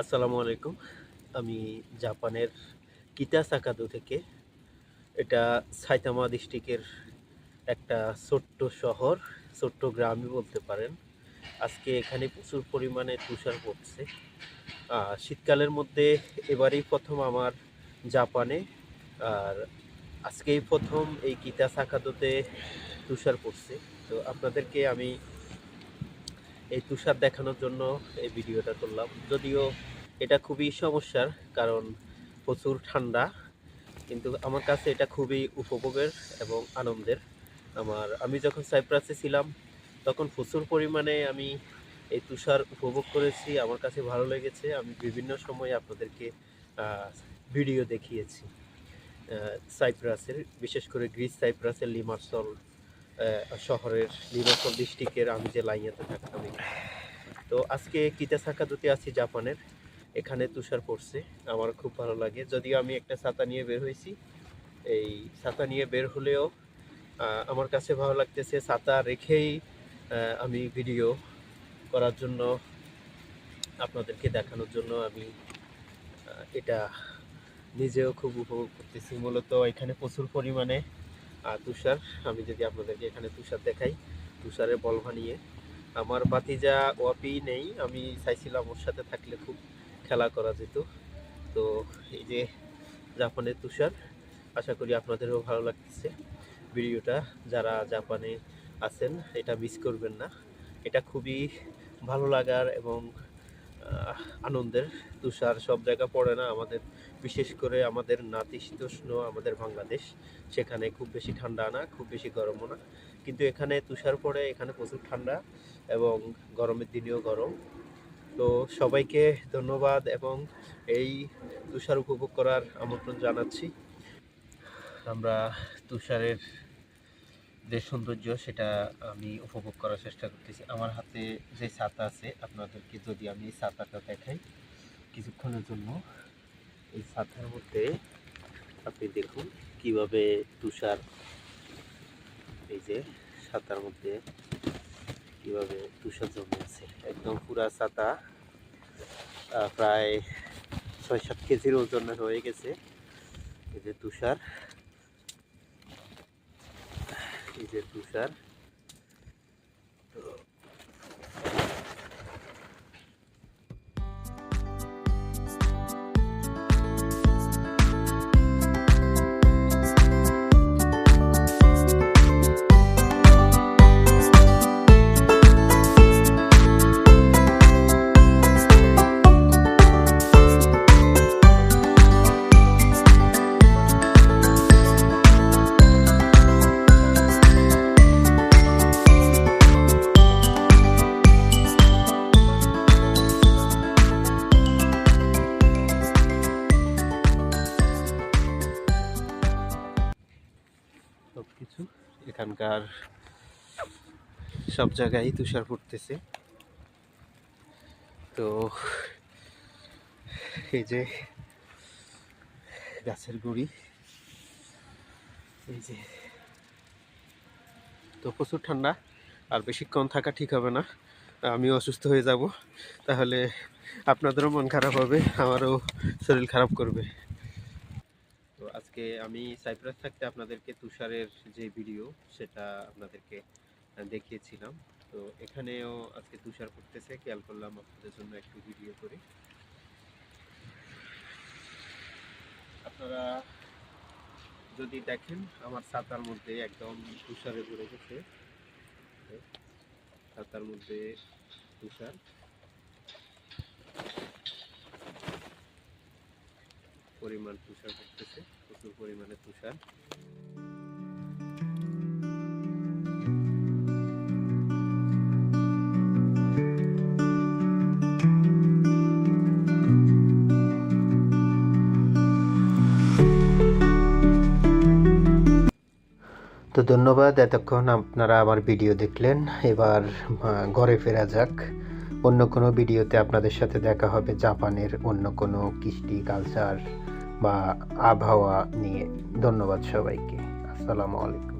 আসসালামু আলাইকুম। আমি জাপানের কিতাসাকাদো থেকে। এটা সাইতামা ডিস্ট্রিক্টের একটা ছোট্ট শহর, ছোট্ট গ্রামই বলতে পারেন। আজকে এখানে প্রচুর পরিমাণে তুষার পড়ছে। শীতকালের মধ্যে এবারেই প্রথম আমার জাপানে। আর আজকেই প্রথম এই কিতাসাকাদোতে তুষার পড়ছে। তো আপনাদেরকে আমি এই তুষার দেখানোর জন্য এই ভিডিওটা করলাম। যদিও এটা খুবই সমস্যার কারণ প্রচুর ঠান্ডা, কিন্তু আমার কাছে এটা খুবই উপভোগের এবং আনন্দের। আমার, আমি যখন সাইপ্রাসে ছিলাম, তখন প্রচুর পরিমাণে আমি এই তুষার উপভোগ করেছি। আমার কাছে ভালো লেগেছে। আমি বিভিন্ন সময় আপনাদেরকে ভিডিও দেখিয়েছি। সাইপ্রাসের, বিশেষ করে গ্রিস সাইপ্রাসের লিমারসল শহরের লিমারসল ডিস্ট্রিক্টের আমি যে লাইয়াতে থাকতাম। তো আজকে কিতাসাকাদুতে আছি জাপানের। এখানে তুষার পড়ছে, আমার খুব ভালো লাগে। যদিও আমি একটা ছাতা নিয়ে বের হয়েছি, এই ছাতা নিয়ে বের হলেও আমার কাছে ভালো লাগতেছে ছাতা রেখেই আমি ভিডিও করার জন্য আপনাদেরকে দেখানোর জন্য আমি এটা নিজেও খুব উপভোগ করতেছি। মূলত এখানে প্রচুর পরিমাণে তুষার, আমি যদি আপনাদেরকে এখানে তুষার দেখাই, তুষারের বল বানিয়ে আমার বাতিজা ওয়াপি নেই, আমি চাইছিলাম ওর সাথে থাকলে খুব খেলা করা যেত। তো এই যে জাপানের তুষার, আশা করি আপনাদেরও ভালো লাগতেছে। ভিডিওটা যারা জাপানে আছেন, এটা মিস করবেন না। এটা খুবই ভালো লাগার এবং আনন্দের তুষার সব জায়গা পড়ে না আমাদের, বিশেষ করে আমাদের নাতিশীতোষ্ণ আমাদের বাংলাদেশ। সেখানে খুব বেশি ঠান্ডা না, খুব বেশি গরমও না। কিন্তু এখানে তুষার পড়ে, এখানে প্রচুর ঠান্ডা এবং গরমের দিনেও গরম। তো সবাইকে ধন্যবাদ এবং এই তুষার উপভোগ করার আমন্ত্রণ জানাচ্ছি। আমরা তুষারের যে সৌন্দর্য সেটা আমি উপভোগ করার চেষ্টা করতেছি। আমার হাতে যে ছাতা আছে, আপনাদেরকে যদি আমি এই ছাতাটা দেখাই কিছুক্ষণের জন্য। এই ছাতার মধ্যে আপনি দেখুন কীভাবে তুষার, এই যে ছাতার মধ্যে কীভাবে তুষার জমে আছে একদম পুরা ছাতা প্রায় ছয় সাত কেজির ওজনের হয়ে গেছে। এই যে তুষার এই যে তুষার সব কিছু এখানকার সব জায়গায় তুষার পড়তেছে। তো এই যে গাছের গুড়ি। এই যে তো প্রচুর ঠান্ডা, আর বেশিক্ষণ থাকা ঠিক হবে না। আমি অসুস্থ হয়ে যাব। তাহলে আপনাদেরও মন খারাপ হবে, আমারও শরীর খারাপ করবে। আজকে আমি সাইপ্রাস থাকতে আপনাদেরকে তুষারের যে ভিডিও সেটা আপনাদেরকে দেখিয়েছিলাম। তো এখানেও আজকে তুষার পড়তেছে, খেয়াল করলাম আপনাদের জন্য একটু ভিডিও করি। আপনারা যদি দেখেন, আমার ছাতার মধ্যে একদম তুষারে ভরে গেছে। ছাতার মধ্যে তুষার। পরিমাণ তুষার পড়তেছে, প্রচুর পরিমাণে তুষার। তো ধন্যবাদ, এতক্ষণ আপনারা আমার ভিডিও দেখলেন। এবার ঘরে ফেরা যাক। অন্য কোনো ভিডিওতে আপনাদের সাথে দেখা হবে জাপানের অন্য কোনো কৃষ্টি কালচার বা আবহাওয়া নিয়ে ধন্যবাদ সবাইকে। আসসালামু আলাইকুম।